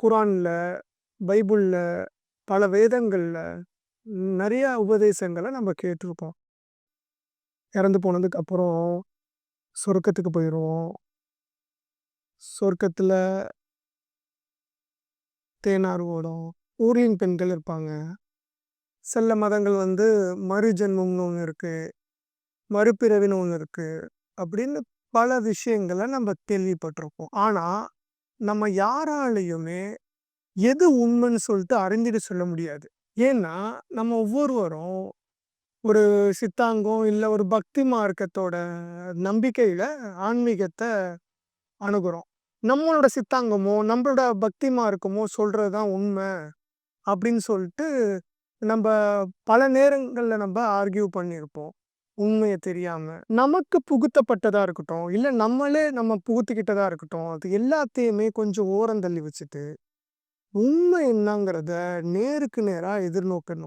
குரானில் பைபிளில் பல வேதங்களில் நிறையா உபதேசங்களை நம்ம கேட்டிருப்போம் இறந்து போனதுக்கு அப்புறம் சொர்க்கத்துக்கு போயிடுவோம் சொர்க்கத்தில் தேனார் ஓடும். ஊரின் பெண்கள் இருப்பாங்க. சில மதங்கள் வந்து மறுஜென்மம்னு ஒன்று இருக்குது மறுபிறவின்னு ஒன்று இருக்குது அப்படின்னு பல விஷயங்கள நம்ம கேள்விப்பட்டிருப்போம். ஆனால் நம்ம யாராலையுமே எது உண்மைன்னு சொல்லிட்டு அறிஞ்சிட்டு சொல்ல முடியாது. ஏன்னா, நம்ம ஒவ்வொருவரும் ஒரு சித்தாங்கம், இல்லை ஒரு பக்தி மார்க்கத்தோட நம்பிக்கையில ஆன்மீகத்தை அணுகிறோம் நம்மளோட சித்தாங்கமோ, நம்மளோட பக்தி மார்க்கமோ சொல்றது தான் உண்மை அப்படின்னு சொல்லிட்டு நம்ம பல நேரங்களில் நம்ம ஆர்கியூ பண்ணியிருப்போம். உண்மைய தெரியாம. நமக்கு புகுத்தப்பட்டதா இருக்கட்டும், இல்ல நம்மளே நம்ம புகுத்திக்கிட்டதா இருக்கட்டும், அது எல்லாத்தையுமே கொஞ்சம் ஓரந்தள்ளி வச்சுட்டு, உண்மை என்னங்கிறத நேருக்கு நேரா எதிர்நோக்கணும்.